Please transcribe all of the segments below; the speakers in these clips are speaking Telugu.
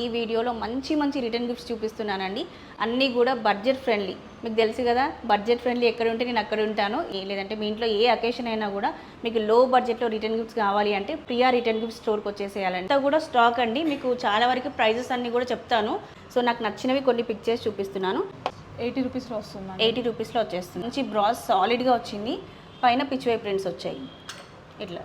ఈ వీడియోలో మంచి మంచి రిటర్న్ గిఫ్ట్స్ చూపిస్తున్నానండి. అన్నీ కూడా బడ్జెట్ ఫ్రెండ్లీ మీకు తెలుసు కదా బడ్జెట్ ఫ్రెండ్లీ ఎక్కడ ఉంటే నేను అక్కడ ఉంటాను. ఏ- లేదంటే మీ ఇంట్లో ఏ అకేషన్ అయినా కూడా మీకు లో బడ్జెట్లో రిటర్న్ గిఫ్ట్స్ కావాలి అంటే ప్రియా రిటర్న్ గిఫ్ట్ స్టోర్కి వచ్చేసేయాలండి. అంతా కూడా స్టాక్ అండి. మీకు చాలా వరకు ప్రైజెస్ అన్నీ కూడా చెప్తాను. సో నాకు నచ్చినవి కొన్ని పిక్ చేసి చూపిస్తున్నాను. ఎయిటీ రూపీస్లో వస్తుందండి. ఎయిటీ రూపీస్లో వచ్చేస్తుంది. మంచి బ్రాస్ సాలిడ్గా వచ్చింది. పైన పిచ్వై ప్రింట్స్ వచ్చాయి. ఇట్లా.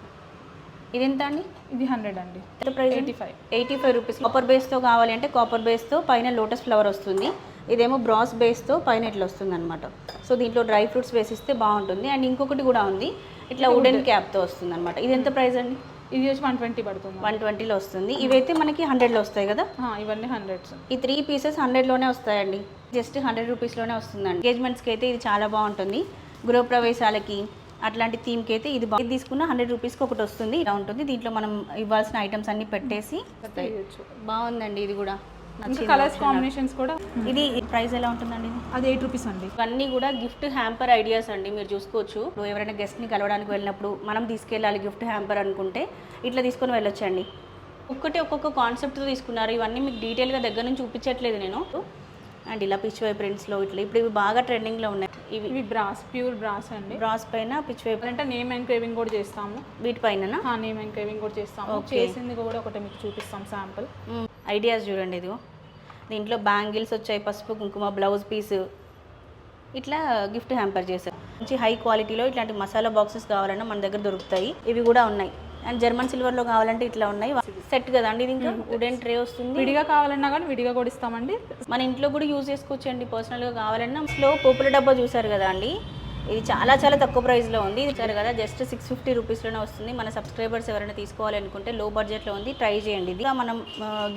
ఇది ఎంత అండి? ఇది హండ్రెడ్ అండి. Price? Eighty five. Eighty five rupees. Copper బేస్తో కావాలి అంటే కాపర్ బేస్తో పైన లోటస్ ఫ్లవర్ వస్తుంది. ఇదేమో బ్రాస్ బేస్తో పైన ఇట్లా వస్తుంది అనమాట సో దీంట్లో డ్రై ఫ్రూట్స్ వేసిస్తే బాగుంటుంది. అండ్ ఇంకొకటి కూడా ఉంది. ఇట్లా వుడెన్ క్యాప్తో వస్తుంది అనమాట ఇది ఎంత ప్రైస్ అండి? ఇది వచ్చి వన్ ట్వంటీ పడుతుంది. వన్ ట్వంటీలో వస్తుంది. ఇవైతే మనకి హండ్రెడ్లో వస్తాయి కదా? ఇవన్నీ హండ్రెడ్స్. ఈ త్రీ పీసెస్ హండ్రెడ్లోనే వస్తాయండి. జస్ట్ హండ్రెడ్ రూపీస్లోనే వస్తుందండి. ఎంగేజ్మెంట్స్కి అయితే ఇది చాలా బాగుంటుంది. గృహప్రవేశాలకి అట్లాంటి థీమ్కి అయితే ఇది బాగా తీసుకున్న హండ్రెడ్ రూపీస్కి ఒకటి వస్తుంది. ఇలా ఉంటుంది. దీంట్లో మనం ఇవ్వాల్సిన ఐటమ్స్ అన్ని పెట్టేసి బాగుందండి ఇది కూడా. కలర్స్ కాంబినేషన్స్ కూడా. ఇది ప్రైస్ ఎలా ఉంటుందండి? ఇది అది ఎయిట్ రూపీస్ అండి. ఇవన్నీ కూడా గిఫ్ట్ హ్యాంపర్ ఐడియాస్ అండి మీరు చూసుకోవచ్చు. ఎవరైనా గెస్ట్ని కలవడానికి వెళ్ళినప్పుడు మనం తీసుకెళ్ళాలి గిఫ్ట్ హ్యాంపర్ అనుకుంటే ఇట్లా తీసుకొని వెళ్ళొచ్చండి. ఒక్కటి ఒక్కొక్క కాన్సెప్ట్తో తీసుకున్నారు. ఇవన్నీ మీకు డీటెయిల్గా దగ్గర నుంచి చూపించట్లేదు నేను. అండ్ ఇలా పిచ్ వై ప్రింట్స్లో ఇట్లా ఇప్పుడు ఇవి బాగా ట్రెండింగ్లో ఉన్నాయి. ఇవి ఇవి బ్రాస్ ప్యూర్ బ్రాస్ అండి. బ్రాస్ పైన పిచ్ వై అంటే నేమ్ ఎంక్రేవింగ్ కూడా చేస్తాము. వీటి పైన నేమ్ ఎంక్రేవింగ్ కూడా చేస్తాము. చేసింది కూడా ఒకటి మీకు చూపిస్తాం శాంపుల్. ఐడియాస్ చూడండి ఇదిగో. దీంట్లో బ్యాంగిల్స్ వచ్చాయి పసుపు కుంకుమ బ్లౌజ్ పీస్. ఇట్లా గిఫ్ట్ హ్యాంపర్ చేశారు. మంచి హై క్వాలిటీలో ఇట్లాంటి మసాలా బాక్సెస్ కావాలన్నా మన దగ్గర దొరుకుతాయి. ఇవి కూడా ఉన్నాయి. అండ్ జర్మన్ సిల్వర్లో కావాలంటే ఇట్లా ఉన్నాయి. సెట్ కదా అండి ఇది ఇంకా? వుడెన్ ట్రే వస్తుంది. విడిగా కావాలన్నా కానీ విడిగా కూడా ఇస్తామండి. మన ఇంట్లో కూడా యూజ్ చేసుకోవచ్చు అండి పర్సనల్గా కావాలన్నా. స్లో పోపుల డబ్బా చూసారు కదా అండి? ఇది చాలా చాలా తక్కువ ప్రైస్లో ఉంది. ఇది చూసారు కదా జస్ట్ సిక్స్ ఫిఫ్టీ రూపీస్లోనే వస్తుంది. మన సబ్స్క్రైబర్స్ ఎవరైనా తీసుకోవాలి అనుకుంటే లో బడ్జెట్లో ఉంది. ట్రై చేయండి. ఇది మనం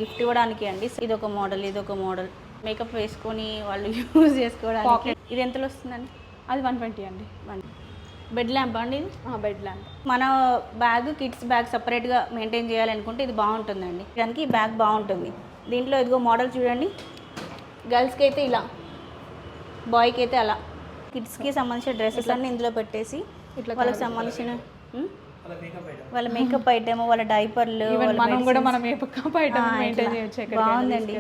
గిఫ్ట్ ఇవ్వడానికి అండి. ఇది ఒక మోడల్ ఇది ఒక మోడల్ మేకప్ వేసుకొని వాళ్ళు యూజ్ చేసుకోవడానికి. ఇది ఎంతలో వస్తుందండి? అది వన్ ట్వంటీ అండి. బెడ్ ల్యాంప్ అండి ఇది? Bed lamp. మన బ్యాగ్ కిడ్స్ బ్యాగ్ సపరేట్గా మెయింటైన్ చేయాలనుకుంటే ఇది బాగుంటుందండి. దానికి ఈ బ్యాగ్ బాగుంటుంది. దీంట్లో ఇదిగో మోడల్ చూడండి. గర్ల్స్కి అయితే ఇలా బాయ్కి అయితే అలా. కిడ్స్కి సంబంధించిన డ్రెస్సెస్ అన్నీ ఇందులో పెట్టేసి ఇట్లా వాళ్ళకి సంబంధించిన? వాళ్ళ మేకప్ ఐటమ్ వాళ్ళ డైపర్లు మనం కూడా మనం మెయింటైన్ చేయొచ్చు ఎక్కడికైనా బాగుందండి.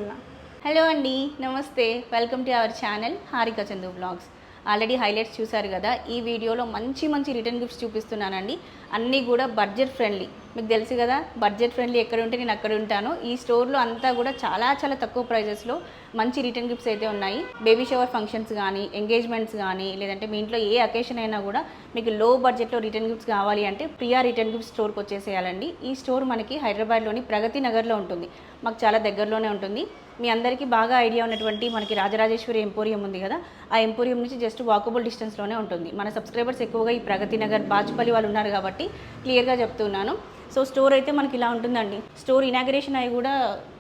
హలో అండి నమస్తే. Welcome to our channel Harika Chandu vlogs already highlights చూశారు కదా ఈ వీడియోలో మంచి మంచి రిటర్న్ గిఫ్ట్స్ చూపిస్తున్నానండి. అన్నీ కూడా బడ్జెట్ ఫ్రెండ్లీ. మీకు తెలుసు కదా బడ్జెట్ ఫ్రెండ్లీ ఎక్కడ ఉంటే నేను అక్కడ ఉంటాను. ఈ స్టోర్లో అంతా కూడా చాలా చాలా తక్కువ ప్రైజెస్లో మంచి రిటర్న్ గిఫ్ట్స్ అయితే ఉన్నాయి. బేబీ షవర్ ఫంక్షన్స్ కానీ ఎంగేజ్మెంట్స్ కానీ లేదంటే మీ ఇంట్లో ఏ అకేషన్ అయినా కూడా మీకు లో బడ్జెట్లో రిటర్న్ గిఫ్ట్స్ కావాలి అంటే ప్రియా రిటర్న్ గిఫ్ట్ స్టోర్కి వచ్చేసేయాలండి. ఈ స్టోర్ మనకి హైదరాబాద్లోని ప్రగతి నగర్లో ఉంటుంది. మాకు చాలా దగ్గరలోనే ఉంటుంది. మీ అందరికీ బాగా ఐడియా ఉన్నటువంటి మనకి రాజరాజేశ్వరి ఎంపోరియం ఉంది కదా ఆ ఎంపోరియం నుంచి జస్ట్ వాకబుల్ డిస్టెన్స్లోనే ఉంటుంది. మన సబ్స్క్రైబర్స్ ఎక్కువగా ఈ ప్రగతి నగర్ బాజ్పల్లి వాళ్ళు ఉన్నారు కాబట్టి క్లియర్గా చెప్తున్నాను. సో స్టోర్ అయితే మనకి ఇలా ఉంటుందండి. స్టోర్ ఇనాగరేషన్ అయ్యి కూడా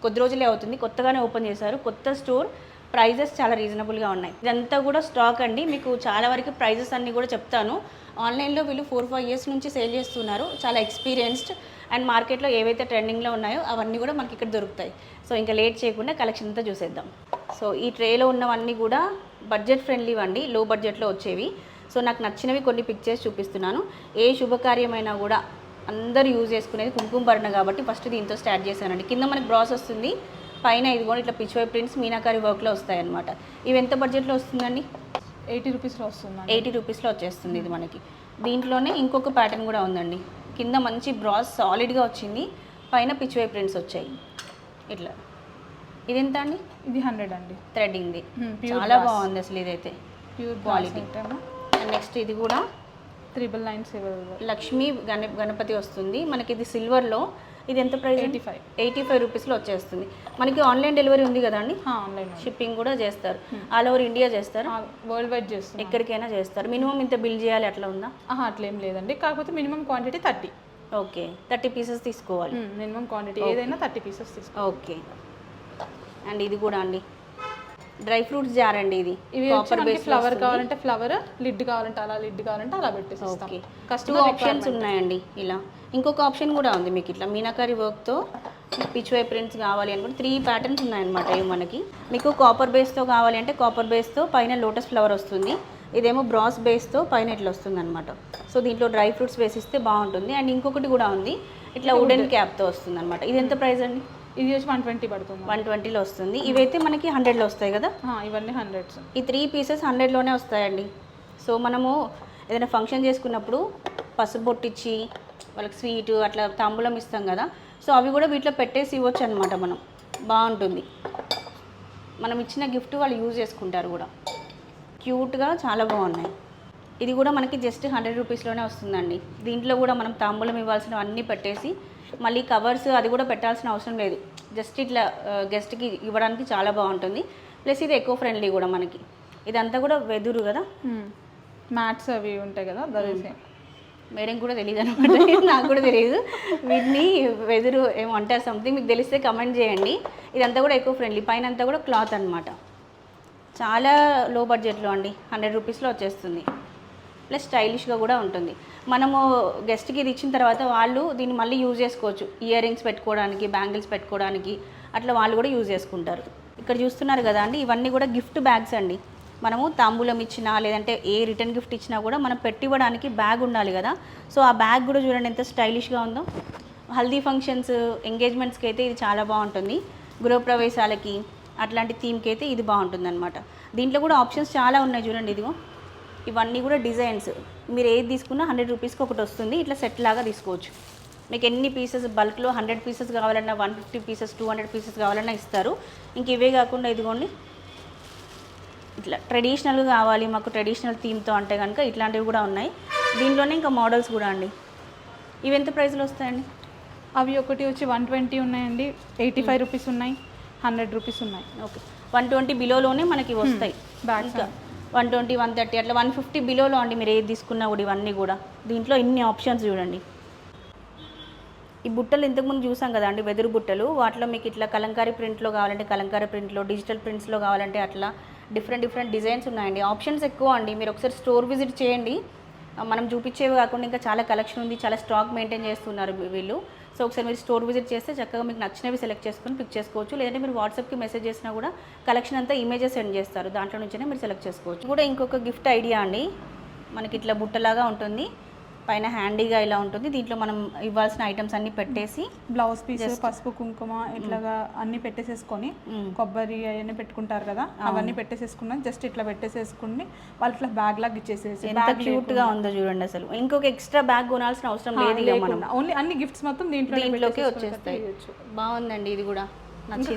కొద్ది రోజులే అవుతుంది. కొత్తగానే ఓపెన్ చేశారు. కొత్త స్టోర్ ప్రైజెస్ చాలా రీజనబుల్గా ఉన్నాయి. ఇదంతా కూడా స్టాక్ అండి. మీకు చాలా వరకు ప్రైజెస్ అన్నీ కూడా చెప్తాను. ఆన్లైన్లో వీళ్ళు ఫోర్ ఫైవ్ ఇయర్స్ నుంచి సేల్ చేస్తున్నారు. చాలా ఎక్స్పీరియన్స్డ్ అండ్ మార్కెట్లో ఏవైతే ట్రెండింగ్లో ఉన్నాయో అవన్నీ కూడా మనకి ఇక్కడ దొరుకుతాయి. సో ఇంకా లేట్ చేయకుండా కలెక్షన్ అంతా చూసేద్దాం. సో ఈ ట్రేలో ఉన్నవన్నీ కూడా బడ్జెట్ ఫ్రెండ్లీ అండి లో బడ్జెట్లో వచ్చేవి. సో నాకు నచ్చినవి కొన్ని పిక్ చేసి చూపిస్తున్నాను. ఏ శుభకార్యమైనా కూడా అందరూ యూజ్ చేసుకునేది కుంకుమ భరణ కాబట్టి ఫస్ట్ దీంతో స్టార్ట్ చేశానండి. కింద మనకి బ్రాస్ వస్తుంది పైన ఇది కూడా ఇట్లా పిచ్ వై ప్రింట్స్ మీనాకారి వర్క్లో వస్తాయి అనమాట ఇవి ఎంత బడ్జెట్లో వస్తుందండి? ఎయిటీ రూపీస్లో వస్తుందండి. ఎయిటీ రూపీస్లో వచ్చేస్తుంది ఇది మనకి. దీంట్లోనే ఇంకొక ప్యాటర్న్ కూడా ఉందండి. కింద మంచి బ్రాస్ సాలిడ్గా వచ్చింది పైన పిచ్ వై ప్రింట్స్ వచ్చాయి. ఇట్లా. ఇది ఎంత అండి? ఇది హండ్రెడ్ అండి. థ్రెడ్డింగ్ది. చాలా. బాగుంది అసలు ఇదైతే ప్యూర్. క్వాలిటీ. నెక్స్ట్ ఇది కూడా త్రిబుల్ నైన్ సెవెన్ లక్ష్మీ గణ గణపతి వస్తుంది. మనకి ఇది సిల్వర్లో. ఇది ఎంత price? Eighty five. Eighty five రూపీస్లో వచ్చేస్తుంది. మనకి ఆన్లైన్ డెలివరీ ఉంది కదండి? ఆన్లైన్ షిప్పింగ్ కూడా చేస్తారు. ఆల్ ఓవర్ ఇండియా చేస్తారు? వరల్డ్ వైడ్ చేస్తున్నాం. ఎక్కడికైనా చేస్తారు. మినిమం ఇంత బిల్ చేయాలి అట్లా ఉందా? అట్లేం లేదండి. కాకపోతే minimum quantity thirty. Okay. Thirty pieces తీసుకోవాలి. మినిమం క్వాంటిటీ ఏదైనా థర్టీ పీసెస్ తీసుకో ఓకే. అండ్ ఇది కూడా అండి. డ్రై ఫ్రూట్స్ జార్ అండి ఇది. ఇవి కాపర్ బేస్ ఫ్లవర్ కావాలంటే ఫ్లవర్ లిడ్ కావాలంటే అలా లిడ్ కావాలంటే అలా పెట్టేసి ఓకే టూ కస్టమర్ ఆప్షన్స్ ఉన్నాయండి ఇలా. ఇంకొక ఆప్షన్ కూడా ఉంది మీకు ఇట్లా. మీనాకారి వర్క్తో పిచ్ వై ప్రింట్స్ కావాలి అనుకుంటే త్రీ ప్యాటర్న్స్ ఉన్నాయన్నమాట ఇవి మనకి. మీకు కాపర్ బేస్తో కావాలి అంటే కాపర్ బేస్తో పైన లోటస్ ఫ్లవర్ వస్తుంది. ఇదేమో బ్రాస్ బేస్తో పైన ఇట్లా వస్తుంది అనమాట సో దీంట్లో డ్రై ఫ్రూట్స్ వేసిస్తే బాగుంటుంది. అండ్ ఇంకొకటి కూడా ఉంది. ఇట్లా వుడెన్ క్యాప్తో వస్తుంది అనమాట ఇది ఎంత ప్రైస్ అండి? ఇది వచ్చి వన్ ట్వంటీ పడుతుంది. వన్ ట్వంటీలో వస్తుంది. ఇవైతే మనకి హండ్రెడ్లో వస్తాయి కదా? ఇవన్నీ హండ్రెడ్స్ ఈ త్రీ పీసెస్ హండ్రెడ్లోనే వస్తాయండి. సో మనము ఏదైనా ఫంక్షన్ చేసుకున్నప్పుడు పసుపు బొట్టిచ్చి వాళ్ళకి స్వీట్ అట్లా తాంబూలం ఇస్తాం కదా? సో అవి కూడా వీటిలో పెట్టేసి ఇవ్వచ్చు అనమాట మనం. బాగుంటుంది. మనం ఇచ్చిన గిఫ్ట్ వాళ్ళు యూజ్ చేసుకుంటారు కూడా. క్యూట్గా చాలా బాగున్నాయి. ఇది కూడా మనకి జస్ట్ హండ్రెడ్ రూపీస్లోనే వస్తుందండి. దీంట్లో కూడా మనం తాంబూలం ఇవ్వాల్సినవి అన్నీ పెట్టేసి మళ్ళీ కవర్స్ అది కూడా పెట్టాల్సిన అవసరం లేదు. జస్ట్ ఇట్లా గెస్ట్కి ఇవ్వడానికి చాలా బాగుంటుంది. ప్లస్ ఇది ఎకో ఫ్రెండ్లీ కూడా మనకి. ఇదంతా కూడా వెదురు కదా? మ్యాట్స్ అవి ఉంటాయి కదా మేడం కూడా తెలియదు అనమాట నాకు కూడా తెలియదు వీటిని వెదురు ఏమో అంటారు సంథింగ్ మీకు తెలిస్తే కమెంట్ చేయండి. ఇదంతా కూడా ఎకో ఫ్రెండ్లీ పైన అంతా కూడా క్లాత్ అనమాట చాలా లో బడ్జెట్లో అండి హండ్రెడ్ రూపీస్లో వచ్చేస్తుంది. ప్లస్ స్టైలిష్గా కూడా ఉంటుంది. మనము గెస్ట్కి ఇది ఇచ్చిన తర్వాత వాళ్ళు దీన్ని మళ్ళీ యూజ్ చేసుకోవచ్చు. ఇయర్ రింగ్స్ పెట్టుకోవడానికి బ్యాంగిల్స్ పెట్టుకోవడానికి అట్లా వాళ్ళు కూడా యూజ్ చేసుకుంటారు. ఇక్కడ చూస్తున్నారు కదా అండి ఇవన్నీ కూడా గిఫ్ట్ బ్యాగ్స్ అండి. మనము తాంబూలం ఇచ్చినా లేదంటే ఏ రిటర్న్ గిఫ్ట్ ఇచ్చినా కూడా మనం పెట్టివ్వడానికి బ్యాగ్ ఉండాలి కదా. సో ఆ బ్యాగ్ కూడా చూడండి ఎంత స్టైలిష్గా ఉందో. హల్దీ ఫంక్షన్స్ ఎంగేజ్మెంట్స్కి అయితే ఇది చాలా బాగుంటుంది. గృహప్రవేశాలకి అట్లాంటి థీమ్కి అయితే ఇది బాగుంటుంది అనమాట దీంట్లో కూడా ఆప్షన్స్ చాలా ఉన్నాయి చూడండి ఇదిగో. ఇవన్నీ కూడా డిజైన్స్. మీరు ఏది తీసుకున్నా హండ్రెడ్ రూపీస్కి ఒకటి వస్తుంది. ఇట్లా సెట్ లాగా తీసుకోవచ్చు. మీకు ఎన్ని పీసెస్ బల్క్లో హండ్రెడ్ పీసెస్ కావాలన్నా one fifty pieces two hundred pieces కావాలన్నా ఇస్తారు. ఇంక ఇవే కాకుండా ఇదిగోండి. ఇట్లా ట్రెడిషనల్ కావాలి మాకు ట్రెడిషనల్ థీమ్తో అంటే కనుక ఇట్లాంటివి కూడా ఉన్నాయి. దీంట్లోనే ఇంకా మోడల్స్ కూడా అండి. ఇవి ఎంత ప్రైస్లో వస్తాయండి? అవి ఒకటి వచ్చి వన్ ట్వంటీ ఉన్నాయండి. ఎయిటీ ఫైవ్ రూపీస్ ఉన్నాయి. హండ్రెడ్ రూపీస్ ఉన్నాయి. ఓకే. వన్ ట్వంటీ బిలోలోనే మనకి వస్తాయి. Bags one twenty one thirty అట్లా వన్ ఫిఫ్టీ బిలోలో అండి మీరు ఏది తీసుకున్నా కూడా ఇవన్నీ కూడా. దీంట్లో ఇన్ని ఆప్షన్స్ చూడండి. ఈ బుట్టలు ఇంతకుముందు చూసాం కదా అండి వెదురు బుట్టలు. వాటిలో మీకు ఇట్లా కలంకారీ ప్రింట్లో కావాలంటే కలంకారీ ప్రింట్లో డిజిటల్ ప్రింట్స్లో కావాలంటే అట్లా డిఫరెంట్ డిఫరెంట్ డిజైన్స్ ఉన్నాయండి. ఆప్షన్స్ ఎక్కువ అండి. మీరు ఒకసారి స్టోర్ విజిట్ చేయండి. మనం చూపించేవి కాకుండా ఇంకా చాలా కలెక్షన్ ఉంది చాలా స్టాక్ మెయింటైన్ చేస్తున్నారు వీళ్ళు. సో ఒకసారి మీరు స్టోర్ విజిట్ చేస్తే చక్కగా మీకు నచ్చినవి సెలెక్ట్ చేసుకొని పిక్ చేసుకోవచ్చు. లేదంటే మీరు వాట్సాప్కి మెసేజ్ చేసినా కూడా కలెక్షన్ అంతా ఇమేజెస్ సెండ్ చేస్తారు. దాంట్లో నుంచే మీరు సెలెక్ట్ చేసుకోవచ్చు. కూడా ఇంకొక గిఫ్ట్ ఐడియా అండి. మనకి ఇట్లా బుట్టలాగా ఉంటుంది. పైన హ్యాండీగా ఇలా ఉంటుంది. దీంట్లో మనం ఇవ్వాల్సిన ఐటమ్స్ అన్నీ పెట్టేసి బ్లౌజ్ పీస్ పసుపు కుంకుమ ఇట్లాగా అన్ని పెట్టేసేసుకొని. కొబ్బరి అవన్నీ పెట్టుకుంటారు కదా అవన్నీ పెట్టేసేసుకున్నాం జస్ట్ ఇట్లా పెట్టేసేసుకుని వాళ్ళు ఇట్లా బ్యాగ్ లాగా ఇచ్చేసేసి ఎంత క్యూట్గా ఉందో చూడండి అసలు. ఇంకొక ఎక్స్ట్రా బ్యాగ్ కొనాల్సిన అవసరం లేదు మనం. ఓన్లీ అన్ని గిఫ్ట్స్ మొత్తం దీంట్లో దీంట్లోకి వచ్చేస్తాయి. బాగుందండి ఇది కూడా.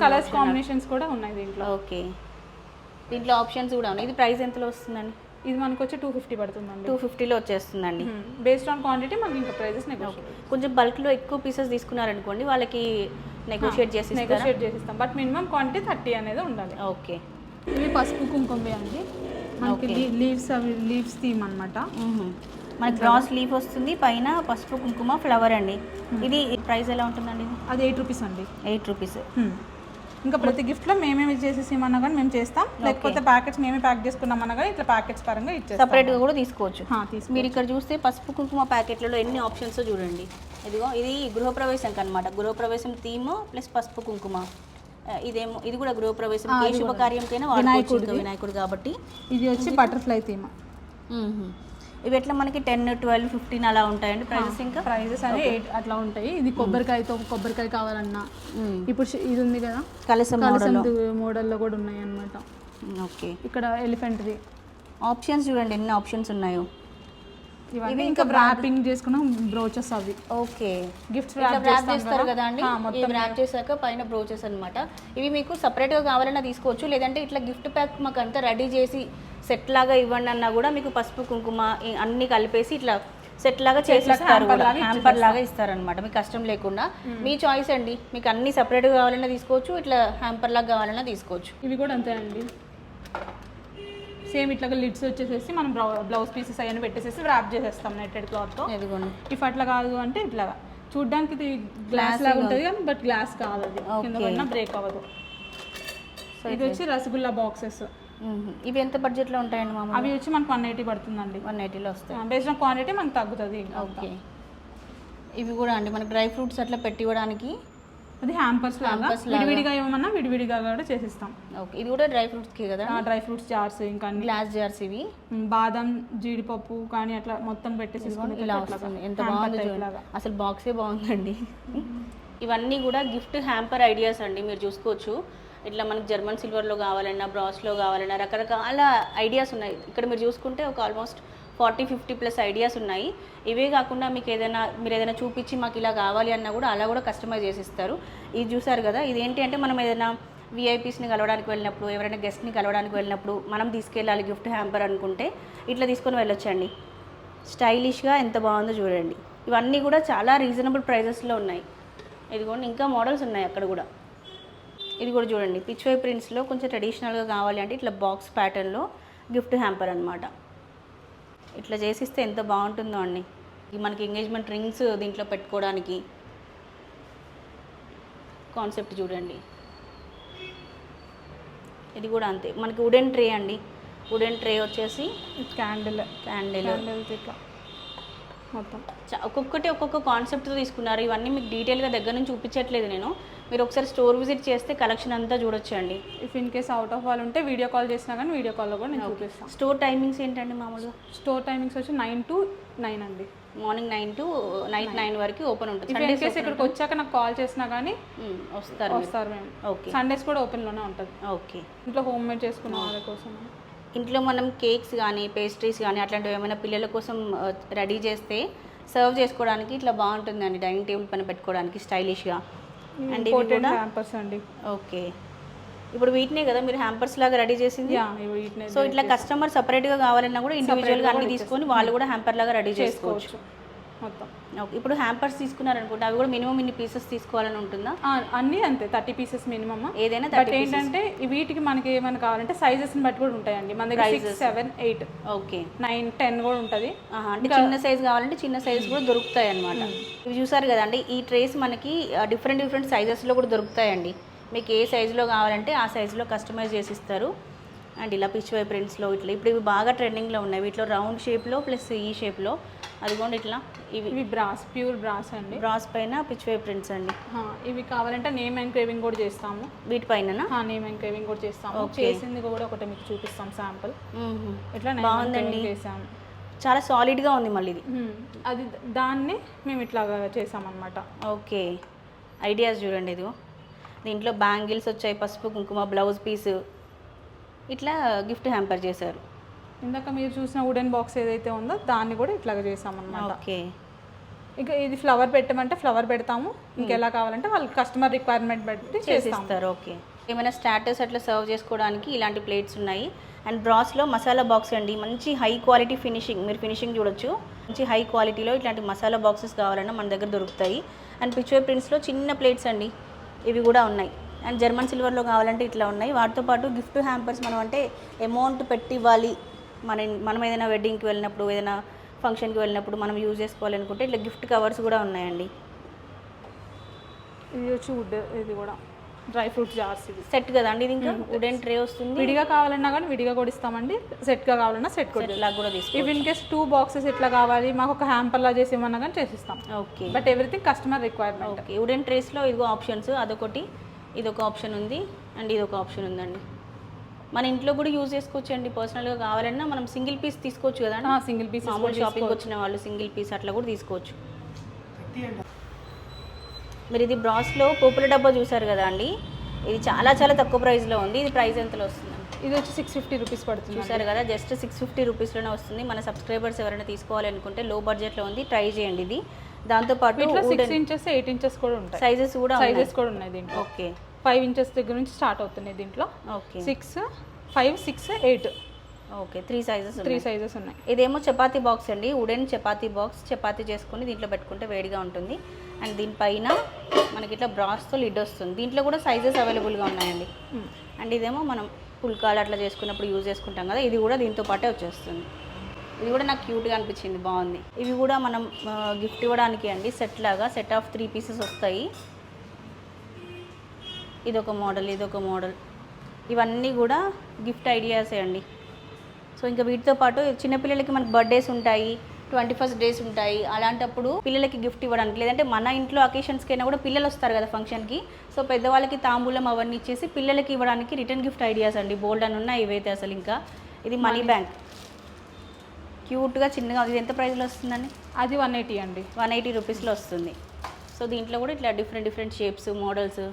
కలర్స్ కాంబినేషన్స్ కూడా ఉన్నాయి దీంట్లో. ఓకే. దీంట్లో ఆప్షన్స్ కూడా ఉన్నాయి. ఇది ప్రైస్ ఎంతలో వస్తుందండి? ఇది మనకు వచ్చి టూ ఫిఫ్టీ పడుతుందండి టూ ఫిఫ్టీలో వచ్చేస్తుందండి. బేస్డ్ ఆన్ క్వాంటిటీ మనకి ఇంకా ప్రైజెస్ నెగోషియేట్ కొంచెం బల్క్లో ఎక్కువ పీసెస్ తీసుకున్నారనుకోండి వాళ్ళకి నెగోషియేట్ చేసి? నెగోషియేట్ చేసిస్తాం. బట్ మినిమం క్వాంటిటీ థర్టీ అనేది ఉండాలి. ఓకే. ఇవి పసుపు కుంకుమే అండి. మనకి లీవ్స్ అవి లీవ్స్ థీమ్ అనమాట. మనకి గ్రాస్ లీఫ్ వస్తుంది పైన పసుపు కుంకుమ ఫ్లవర్ అండి. ఇది ప్రైస్ ఎలా ఉంటుందండి? అది ఎయిట్ రూపీస్ అండి. Eight rupees. ఇంకా ప్రతి గిఫ్ట్లో మేమేమి చేసేసి ఇమ్మన్నా కానీ మేము చేస్తాం. లేకపోతే ప్యాకెట్స్ మేమే ప్యాక్ చేసుకున్నామన్నా కానీ ఇట్లా ప్యాకెట్స్ పరంగా ఇచ్చేస్తాం. సపరేట్గా కూడా తీసుకోవచ్చు. మీరు ఇక్కడ చూస్తే పసుపు కుంకుమ ప్యాకెట్లలో ఎన్ని ఆప్షన్స్ చూడండి. ఇదిగో ఇది గృహప్రవేశం అనమాట గృహప్రవేశం థీమ్ ప్లస్ పసుపు కుంకుమ. ఇదేమో ఇది కూడా గృహప్రవేశం. ఏ శుభకార్యంకైనా ఇంకా వినాయకుడు కాబట్టి. ఇది వచ్చి బటర్ఫ్లై థీమ్. ఇవి ఎట్లా మనకి టెన్ ట్వెల్వ్ ఫిఫ్టీన్ అలా ఉంటాయండి ప్రైసెస్ ఇంకా? ప్రైజెస్ అనేవి ఎయిట్ అట్లా ఉంటాయి. ఇది కొబ్బరికాయతో కొబ్బరికాయ కావాలన్నా. ఇప్పుడు ఇది ఉంది కదా? కలసం మోడల్లో. కూడా ఉన్నాయి అన్నమాట ఓకే. ఇక్కడ ఎలిఫెంట్ది. ఆప్షన్స్ చూడండి ఎన్ని ఆప్షన్స్ ఉన్నాయో. ఇవన్నీ ఇంకా ర్యాపింగ్ చేసుకున్నాం బ్రోచెస్ అవి. ఓకే. గిఫ్ట్స్ ర్యాప్ చేస్తారు కదా? అండి ఇవి ర్యాప్ చేశాక పైన బ్రోచెస్ అన్నమాట. ఇవి మీకు సపరేట్గా కావాలన్నా తీసుకోవచ్చు లేదంటే ఇట్లా గిఫ్ట్ ప్యాక్ మాకు అంతా రెడీ చేసి సెట్ లాగా ఇవ్వండి అన్నా కూడా మీకు పసుపు కుంకుమ అన్ని కలిపేసి ఇట్లా సెట్ లాగా చేసిస్తారు హ్యాంపర్ లాగా ఇస్తారనమాట మీకు కష్టం లేకుండా. మీ చాయిస్ అండి. మీకు అన్ని సపరేట్గా కావాలన్నా తీసుకోవచ్చు ఇట్లా హ్యాంపర్ లాగా కావాలన్నా తీసుకోవచ్చు. ఇవి కూడా అంతే అండి సేమ్ ఇట్లాగా లిడ్స్ వచ్చేసేసి మనం బ్లౌజ్ పీసెస్ అవన్నీ పెట్టేసేసి ర్యాప్ చేసేస్తాం నెట్టెడ్ క్లాత్తో ఎదిగోండి ఇఫ్ అట్లా కాదు అంటే ఇట్లాగా చూడ్డానికి ఇది గ్లాస్ లాగా ఉంటుంది కానీ బట్ గ్లాస్ కాదు అది. కింద బ్రేక్ అవ్వదు. ఇది వచ్చి రసగుల్లా బాక్సెస్. ఇవి ఎంత బడ్జెట్లో ఉంటాయండి మామ అవి వచ్చి మనకు వన్ ఎయిటీ పడుతుందండి. వన్ ఎయిటీలో వస్తాయి. బేస్డ్ ఆన్ క్వాంటిటీ మనకు తగ్గుతుంది. ఓకే. ఇవి కూడా అండి మనకి డ్రై ఫ్రూట్స్ అట్లా పెట్టి ఇవ్వడానికి అది హ్యాంపర్స్ లాగా. లాగా. విడివిడిగా ఇవ్వమన్నా విడివిడిగా కూడా చేసిస్తాం. ఓకే. ఇది కూడా డ్రై ఫ్రూట్స్కి కదా? డ్రై ఫ్రూట్స్ జార్స్ ఇంకా గ్లాస్ జార్స్ ఇవి? బాదం జీడిపప్పు కానీ అట్లా మొత్తం పెట్టేసి ఇలా వస్తుంది. ఎంత బాగుంది అసలు బాక్సే బాగుందండి. ఇవన్నీ కూడా గిఫ్ట్ హ్యాంపర్ ఐడియాస్ అండి మీరు చూసుకోవచ్చు. ఇట్లా మనకు జర్మన్ సిల్వర్లో కావాలన్నా బ్రాస్లో కావాలన్నా రకరకాల ఐడియాస్ ఉన్నాయి. ఇక్కడ మీరు చూసుకుంటే ఒక almost forty fifty plus ideas ఉన్నాయి. ఇవే కాకుండా మీకు ఏదైనా మీరు ఏదైనా చూపించి మాకు ఇలా కావాలి అన్నా కూడా అలా కూడా కస్టమైజ్ చేసి ఇస్తారు ఇది చూసారు కదా ఇది ఏంటి అంటే మనం ఏదైనా విఐపీస్ని కలవడానికి వెళ్ళినప్పుడు ఎవరైనా గెస్ట్ని కలవడానికి వెళ్ళినప్పుడు మనం తీసుకెళ్ళాలి గిఫ్ట్ హ్యాంపర్ అనుకుంటే ఇట్లా తీసుకొని వెళ్ళొచ్చండి. స్టైలిష్గా ఎంత బాగుందో చూడండి. ఇవన్నీ కూడా చాలా రీజనబుల్ ప్రైజెస్లో ఉన్నాయి. ఇదిగోండి ఇంకా మోడల్స్ ఉన్నాయి అక్కడ కూడా. ఇది కూడా చూడండి. పిచ్వై ప్రింట్స్లో కొంచెం ట్రెడిషనల్గా కావాలి అంటే ఇట్లా బాక్స్ ప్యాటర్న్లో గిఫ్ట్ హ్యాంపర్ అనమాట ఇట్లా చేసిస్తే ఎంత బాగుంటుందో అండి. ఇది మనకి ఎంగేజ్మెంట్ రింగ్స్ దీంట్లో పెట్టుకోవడానికి కాన్సెప్ట్ చూడండి. ఇది కూడా అంతే. మనకి వుడెన్ ట్రే అండి. వుడెన్ ట్రే వచ్చేసి క్యాండిల్ క్యాండిల్ ఇట్లా. మొత్తం. ఒక్కొక్కటి ఒక్కొక్క కాన్సెప్ట్తో తీసుకున్నారు. ఇవన్నీ మీకు డీటెయిల్గా దగ్గర నుంచి చూపించట్లేదు నేను. మీరు ఒకసారి స్టోర్ విజిట్ చేస్తే కలెక్షన్ అంతా చూడొచ్చు అండి if in case out of వాళ్ళు ఉంటే వీడియో కాల్ చేసినా కానీ వీడియో కాల్లో కూడా నేను చూపిస్తాను. స్టోర్ టైమింగ్స్ ఏంటండి మామూలుగా? స్టోర్ టైమింగ్స్ వచ్చి నైన్ టు నైన్ అండి. Morning nine to night nine వరకు ఓపెన్ ఉంటుంది. ఇన్ కేస్ ఇక్కడికి వచ్చాక నాకు కాల్ చేసినా కానీ వస్తారు మీరు. వస్తారు మేము. ఓకే సండేస్ కూడా ఓపెన్లోనే ఉంటుంది. ఓకే ఇంట్లో హోమ్ మేడ్ చేసుకున్న వాళ్ళ కోసం. ఇంట్లో మనం కేక్స్ కానీ పేస్ట్రీస్ కానీ అట్లాంటివి ఏమైనా పిల్లల కోసం రెడీ చేస్తే సర్వ్ చేసుకోవడానికి ఇట్లా బాగుంటుందండి డైనింగ్ టేబుల్ పైన పెట్టుకోవడానికి స్టైలిష్గా. అండ్ హ్యాంపర్స్ అండి. ఓకే. ఇప్పుడు వీటినే కదా మీరు హ్యాంపర్స్ లాగా రెడీ చేసింది? సో ఇట్లా కస్టమర్ సపరేట్గా కావాలన్నా కూడా ఇండివిజువల్గా అన్ని తీసుకొని వాళ్ళు కూడా హ్యాంపర్ లాగా రెడీ చేసుకోవచ్చు. మొత్తం. ఓకే ఇప్పుడు హ్యాంపర్స్ తీసుకున్నారనుకుంటే అవి కూడా మినిమం ఇన్ని పీసెస్ తీసుకోవాలని ఉంటుందా? అన్నీ అంతే థర్టీ పీసెస్ మినిమమ్ ఏదైనా బట్ ఏంటంటే వీటికి మనకి ఏమైనా కావాలంటే సైజెస్ని బట్టి కూడా ఉంటాయండి. మన దగ్గర six seven eight okay. Nine ten కూడా ఉంటుంది. అంటే చిన్న సైజ్ కావాలంటే చిన్న సైజ్ కూడా దొరుకుతాయి అనమాట ఇవి చూసారు కదండి ఈ ట్రేస్ మనకి డిఫరెంట్ డిఫరెంట్ సైజెస్లో కూడా దొరుకుతాయండి. మీకు ఏ సైజులో కావాలంటే ఆ సైజులో కస్టమైజ్ చేసి ఇస్తారు అండ్ ఇలా పిచ్ వై ప్రింట్స్లో ఇట్లా. ఇప్పుడు ఇవి బాగా ట్రెండింగ్లో ఉన్నాయి. వీటిలో రౌండ్ షేప్లో ప్లస్ ఈ షేప్లో అదిగోండి ఇట్లా. ఇవి. ఇవి బ్రాస్ ప్యూర్ బ్రాస్ అండి. బ్రాస్ పైన పిచ్ వై ప్రింట్స్ అండి. ఇవి కావాలంటే నేమ్ ఎంక్రేవింగ్ కూడా చేస్తాము. వీటిపైన నేమ్ ఎంక్రేవింగ్ కూడా చేస్తాము. చేసింది కూడా ఒకటి మీకు చూపిస్తాం శాంపుల్. ఇట్లా బాగుందండి. చేసాము చాలా సాలిడ్గా ఉంది మళ్ళీ ఇది. అది దాన్ని మేము ఇట్లాగా చేసామన్నమాట. ఓకే. ఐడియాస్ చూడండి ఇదిగో. దీంట్లో బ్యాంగిల్స్ వచ్చాయి పసుపు కుంకుమ బ్లౌజ్ పీస్. ఇట్లా గిఫ్ట్ హ్యాంపర్ చేశారు. ఇందాక మీరు చూసిన వుడెన్ బాక్స్ ఏదైతే ఉందో దాన్ని కూడా ఇట్లాగా చేసామన్నమాట. ఓకే. ఇక ఇది ఫ్లవర్ పెట్టమంటే ఫ్లవర్ పెడతాము. ఇంకెలా కావాలంటే వాళ్ళ కస్టమర్ రిక్వైర్మెంట్ బట్టి చేసిస్తారు ఓకే ఏమైనా స్టాటస్ అట్లా సర్వ్ చేసుకోవడానికి ఇలాంటి ప్లేట్స్ ఉన్నాయి. అండ్ బ్రాస్లో మసాలా బాక్స్ అండి. మంచి హై క్వాలిటీ ఫినిషింగ్ మీరు ఫినిషింగ్ చూడొచ్చు. మంచి హై క్వాలిటీలో ఇట్లాంటి మసాలా బాక్సెస్ కావాలన్నా మన దగ్గర దొరుకుతాయి. అండ్ పిక్చర్ ప్రింట్స్లో చిన్న ప్లేట్స్ అండి. ఇవి కూడా ఉన్నాయి. అండ్ జర్మన్ సిల్వర్లో కావాలంటే ఇట్లా ఉన్నాయి. వాటితో పాటు గిఫ్ట్ హ్యాంపర్స్ మనం అంటే అమౌంట్ పెట్టి ఇవ్వాలి. మన మనం ఏదైనా వెడ్డింగ్కి వెళ్ళినప్పుడు ఏదైనా ఫంక్షన్కి వెళ్ళినప్పుడు మనం యూజ్ చేసుకోవాలనుకుంటే ఇట్లా గిఫ్ట్ కవర్స్ కూడా ఉన్నాయండి. ఇది వచ్చి వుడ్ ఇది కూడా డ్రై ఫ్రూట్ జార్స్ ఇది సెట్ కదా అండి ఇది ఇంకా? వుడెన్ ట్రే వస్తుంది. విడిగా కావాలన్నా కానీ విడిగా కూడా ఇస్తామండి. సెట్గా కావాలన్నా సెట్ కూడా ఇట్లా కూడా తీసుకో if in case two boxes ఇట్లా కావాలి మాకు ఒక హ్యాంపర్లా చేసి ఇవ్వమన్నా కానీ చేసిస్తాం. Okay but everything customer requirement okay wooden ట్రేస్లో ఇదిగో ఆప్షన్స్ అదొకటి ఇదొక ఆప్షన్ ఉంది అండ్ ఇదొక ఆప్షన్ ఉందండి. మన ఇంట్లో కూడా యూజ్ చేసుకోవచ్చు అండి పర్సనల్గా కావాలన్నా మనం సింగిల్ పీస్ తీసుకోవచ్చు కదా సింగిల్ పీసెస్ మామూలు షాపింగ్ వచ్చిన వాళ్ళు సింగిల్ పీస్ అట్లా కూడా తీసుకోవచ్చు. మీరు ఇది బ్రాస్లో పోపుల డబ్బా చూసారు కదా అండి? ఇది చాలా చాలా తక్కువ ప్రైస్లో ఉంది. ఇది ప్రైస్ ఎంతలో వస్తుంది? ఇది వచ్చి సిక్స్ ఫిఫ్టీ రూపీస్ పడుతుంది చూసారు కదా జస్ట్ సిక్స్ ఫిఫ్టీ రూపీస్లోనే వస్తుంది. మన సబ్స్క్రైబర్స్ ఎవరైనా తీసుకోవాలి అనుకుంటే లో బడ్జెట్లో ఉంది. ట్రై చేయండి ఇది. దాంతోపాటు ఇట్లా సిక్స్ ఇంచెస్ ఎయిట్ ఇంచెస్ కూడా ఉంటాయి. సైజెస్ కూడా సైజెస్ కూడా ఉన్నాయి దీంట్లో. ఓకే ఫైవ్ ఇంచెస్ దగ్గర నుంచి స్టార్ట్ అవుతున్నాయి దీంట్లో. Okay. Six five six eight. Okay three sizes three sizes ఉన్నాయి. ఇదేమో చపాతీ బాక్స్ అండి. వుడెన్ చపాతీ బాక్స్. చపాతీ చేసుకొని దీంట్లో పెట్టుకుంటే వేడిగా ఉంటుంది. అండ్ దీనిపైన మనకి ఇట్లా బ్రాస్తో లిడ్ వస్తుంది. దీంట్లో కూడా సైజెస్ అవైలబుల్గా ఉన్నాయండి. అండ్ ఇదేమో మనం పుల్కాలు అట్లా చేసుకున్నప్పుడు యూజ్ చేసుకుంటాం కదా ఇది కూడా దీంతో పాటే వచ్చేస్తుంది. ఇది కూడా నాకు క్యూట్గా అనిపించింది బాగుంది. ఇవి కూడా మనం గిఫ్ట్ ఇవ్వడానికి అండి. సెట్ లాగా సెట్ ఆఫ్ త్రీ పీసెస్ వస్తాయి. ఇదొక మోడల్ ఇదొక మోడల్. ఇవన్నీ కూడా గిఫ్ట్ ఐడియాసే అండి. సో ఇంకా వీటితో పాటు చిన్నపిల్లలకి మనకి బర్త్డేస్ ఉంటాయి ట్వంటీ ఫస్ట్ డేస్ ఉంటాయి. అలాంటప్పుడు పిల్లలకి గిఫ్ట్ ఇవ్వడానికి లేదంటే మన ఇంట్లో అకేషన్స్కి అయినా కూడా పిల్లలు వస్తారు కదా ఫంక్షన్కి. సో పెద్దవాళ్ళకి తాంబూలం అవన్నీ ఇచ్చేసి పిల్లలకి ఇవ్వడానికి రిటర్న్ గిఫ్ట్ ఐడియాస్ అండి. బోల్డ్ అని ఉన్నాయి ఇవైతే అసలు ఇంకా. ఇది మనీ బ్యాంక్ క్యూట్గా చిన్నగా. ఇది ఎంత ప్రైస్లో వస్తుందండి? అది వన్ ఎయిటీ అండి. వన్ ఎయిటీ రూపీస్లో వస్తుంది. సో దీంట్లో కూడా ఇట్లా డిఫరెంట్ డిఫరెంట్ షేప్స్ మోడల్స్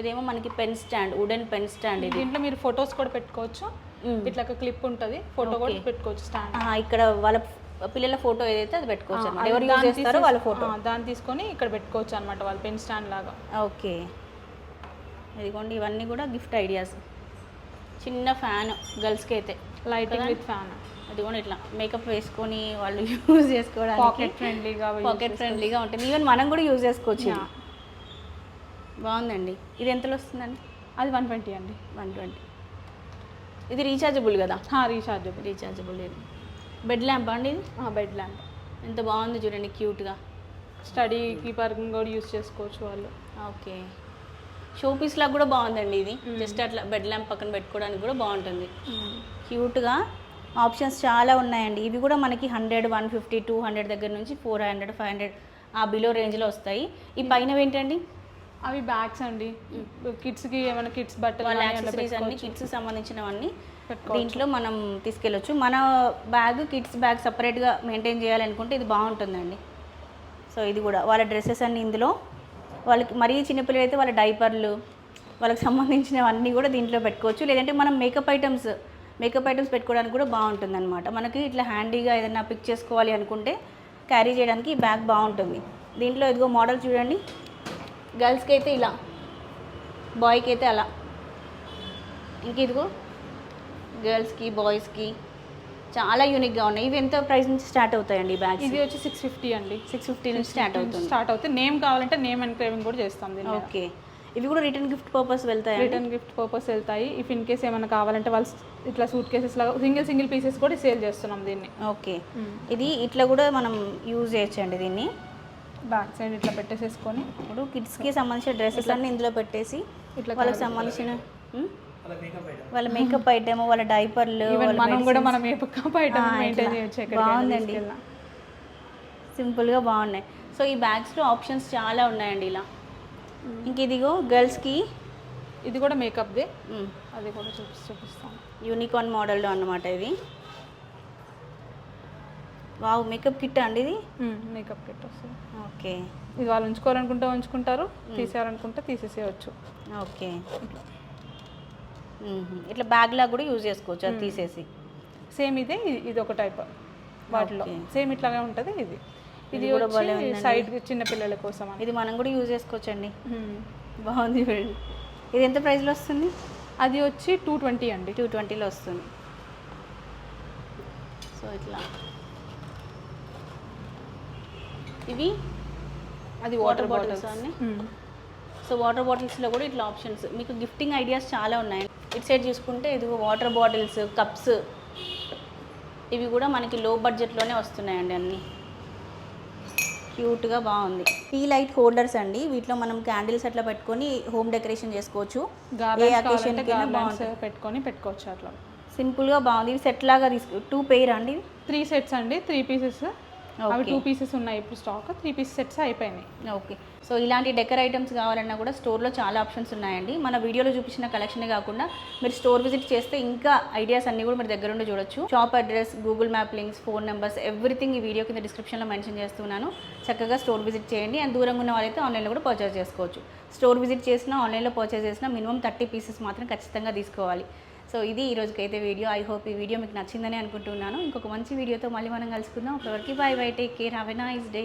ఇదేమో మనకి pen stand wooden pen stand ఇది. దీంట్లో మీరు ఫొటోస్ కూడా పెట్టుకోవచ్చు. ఇట్లా ఒక క్లిప్ ఉంటుంది. ఫోటో కూడా. పెట్టుకోవచ్చు స్టాండ్. ఇక్కడ వాళ్ళ పిల్లల ఫోటో ఏదైతే అది పెట్టుకోవచ్చు ఎవరు యూజ్ చేస్తారో వాళ్ళ ఫోటో. దాన్ని తీసుకొని ఇక్కడ పెట్టుకోవచ్చు అనమాట వాళ్ళ పెన్ స్టాండ్ లాగా. ఓకే. ఇదిగోండి ఇవన్నీ కూడా గిఫ్ట్ ఐడియాస్. చిన్న ఫ్యాన్ గర్ల్స్కి అయితే. లైటింగ్ విత్ ఫ్యాన్ అది కూడా ఇట్లా మేకప్ వేసుకొని వాళ్ళు యూజ్ చేసుకోవడానికి. పాకెట్ ఫ్రెండ్లీగా పాకెట్ ఫ్రెండ్లీగా ఉంటుంది ఈవెన్ మనం కూడా యూజ్ చేసుకోవచ్చు. బాగుందండి. ఇది ఎంతలో వస్తుందండి అది వన్ ట్వంటీ అండి. One twenty. ఇది రీఛార్జబుల్ కదా? రీఛార్జబుల్. రీఛార్జబుల్ ఇది. బెడ్ ల్యాంప్ అండి ఇది? Bed lamp. ఎంత బాగుంది చూడండి క్యూట్గా. స్టడీకి పర్కింగ్ కూడా యూస్ చేసుకోవచ్చు వాళ్ళు. ఓకే. షో పీస్ లాగా కూడా బాగుందండి ఇది. జస్ట్ అట్లా బెడ్ ల్యాంప్ పక్కన పెట్టుకోవడానికి కూడా బాగుంటుంది. క్యూట్గా ఆప్షన్స్ చాలా ఉన్నాయండి. ఇవి కూడా మనకి hundred one fifty two hundred దగ్గర నుంచి ఫోర్ హండ్రెడ్ ఫైవ్ హండ్రెడ్ ఆ బిలో రేంజ్లో వస్తాయి. ఈ పైన ఏంటండి? అవి బ్యాగ్స్ అండి. కిడ్స్కి ఏమైనా కిడ్స్ బట్టలు వాళ్ళ యాక్సెసరీస్ అన్ని. కిడ్స్కి సంబంధించినవన్నీ. దీంట్లో మనం తీసుకెళ్ళొచ్చు. మన బ్యాగ్ కిడ్స్ బ్యాగ్ సపరేట్గా మెయింటైన్ చేయాలనుకుంటే ఇది బాగుంటుందండి. సో ఇది కూడా వాళ్ళ డ్రెస్సెస్ అన్ని ఇందులో. వాళ్ళకి మరీ చిన్నపిల్లలు అయితే వాళ్ళ డైపర్లు వాళ్ళకి సంబంధించినవన్నీ కూడా దీంట్లో పెట్టుకోవచ్చు. లేదంటే మనం మేకప్ ఐటమ్స్ మేకప్ ఐటమ్స్ పెట్టుకోవడానికి కూడా బాగుంటుంది అనమాట మనకి ఇట్లా హ్యాండీగా ఏదైనా పిక్ చేసుకోవాలి అనుకుంటే క్యారీ చేయడానికి ఈ బ్యాగ్ బాగుంటుంది. దీంట్లో ఇదిగో మోడల్ చూడండి. గర్ల్స్కి అయితే ఇలా. బాయ్కి అయితే అలా. ఇంక ఇదిగో గర్ల్స్కి బాయ్స్కి చాలా యూనిక్గా ఉన్నాయి. ఇవి ఎంత ప్రైస్ నుంచి స్టార్ట్ అవుతాయండి ఈ బ్యాగ్స్? ఇది వచ్చి సిక్స్ ఫిఫ్టీ అండి. సిక్స్ ఫిఫ్టీ నుంచి స్టార్ట్ అవుతుంది. స్టార్ట్ అవుతుంది. నేమ్ కావాలంటే నేమ్ ఎన్క్రేవింగ్ కూడా చేస్తాం ఓకే. ఇవి కూడా రిటర్న్ గిఫ్ట్ పర్పస్ వెళ్తాయి రిటర్న్ గిఫ్ట్ పర్పస్ వెళ్తాయి. ఇఫ్ ఇన్ కేస్ ఏమైనా కావాలంటే వాళ్ళు ఇట్లా సూట్ కేసెస్ లాగా సింగిల్ సింగిల్ పీసెస్ కూడా సేల్ చేస్తున్నాం దీన్ని. ఓకే. ఇది ఇట్లా కూడా మనం యూజ్ చేయొచ్చండి దీన్ని? బ్యాక్ సైడ్ ఇట్లా పెట్టేసేసుకొని ఇప్పుడు కిడ్స్కి సంబంధించిన డ్రెస్సెస్ అన్ని ఇందులో పెట్టేసి ఇట్లా వాళ్ళకి సంబంధించిన? వాళ్ళ మేకప్ ఐటమ్ వాళ్ళ డైపర్లు మనం కూడా మనం పక్క ఐటమ్ మెయింటైన్ చేయొచ్చు బాగుందండి. సింపుల్గా బాగున్నాయి. సో ఈ బ్యాగ్స్లో ఆప్షన్స్ చాలా ఉన్నాయండి ఇలా. ఇంక ఇదిగో గర్ల్స్కి ఇది కూడా మేకప్ది అది కూడా చూపి చూపిస్తాం యూనికార్న్ మోడల్లో అన్నమాట ఇది. వావ్ మేకప్ కిట్ అండి ఇది? మేకప్ కిట్ వస్తుంది. ఓకే. ఇది వాళ్ళు ఉంచుకోవాలనుకుంటే ఉంచుకుంటారు తీసేయాలనుకుంటే తీసేసేయచ్చు. ఓకే. ఇట్లా బ్యాగ్ లాగా కూడా యూజ్ చేసుకోవచ్చు అది తీసేసి. సేమ్ ఇదే ఇది ఒక టైప్ వాటిలో. సేమ్ ఇట్లాగే ఉంటుంది ఇది. ఇది కూడా. సైడ్ చిన్న పిల్లల కోసం ఇది మనం కూడా యూజ్ చేసుకోవచ్చండి. బాగుంది ఇది ఎంత ప్రైస్లో వస్తుంది? అది వచ్చి టూ ట్వంటీ అండి. టూ ట్వంటీలో వస్తుంది. సో ఇట్లా. ఇవి. అది వాటర్ బాటిల్స్ అన్ని. సో వాటర్ బాటిల్స్లో కూడా ఇట్లా ఆప్షన్స్ మీకు గిఫ్టింగ్ ఐడియాస్ చాలా ఉన్నాయి. ఇటు సైడ్ చూసుకుంటే ఇది వాటర్ బాటిల్స్ కప్స్ ఇవి కూడా మనకి లో బడ్జెట్లోనే వస్తున్నాయండి అన్నీ. క్యూట్గా బాగుంది. టీ లైట్ హోల్డర్స్ అండి. వీటిలో మనం క్యాండిల్స్ అట్లా పెట్టుకొని హోమ్ డెకరేషన్ చేసుకోవచ్చు. ఏ పెట్టుకొని పెట్టుకోవచ్చు అట్లా. సింపుల్గా బాగుంది. ఇవి సెట్ లాగా తీసుకో టూ పెయిర్ అండి త్రీ సెట్స్ అండి. త్రీ పీసెస్ అవి టూ పీసెస్ ఉన్నాయి ఇప్పుడు స్టాక్ త్రీ పీస్ సెట్స్ అయిపోయినాయి. ఓకే. సో ఇలాంటి డెకర్ ఐటమ్స్ కావాలన్నా కూడా స్టోర్లో చాలా ఆప్షన్స్ ఉన్నాయండి. మన వీడియోలో చూపించిన కలెక్షనే కాకుండా మీరు స్టోర్ విజిట్ చేస్తే ఇంకా ఐడియాస్ అన్ని కూడా మీరు దగ్గర ఉండి చూడొచ్చు. Shop address Google map links phone numbers everything ఈ వీడియో కింద డిస్క్రిప్షన్లో మెన్షన్ చేస్తున్నాను. చక్కగా స్టోర్ విజిట్ చేయండి. అండ్ దూరంగా ఉన్న వాళ్ళైతే ఆన్లైన్లో కూడా పర్చేస్ చేసుకోవచ్చు. స్టోర్ విజిట్ చేసినా ఆన్లైన్లో పర్చేస్ చేసినా మినిమం థర్టీ పీసెస్ మాత్రం ఖచ్చితంగా తీసుకోవాలి. సో ఇది ఈ రోజుకైతే వీడియో. ఐ హోప్ ఈ వీడియో మీకు నచ్చిందని అనుకుంటున్నాను. ఇంకొక మంచి వీడియోతో మళ్ళీ మనం కలుసుకుందాం. అప్పటివరకు bye bye take care have a nice day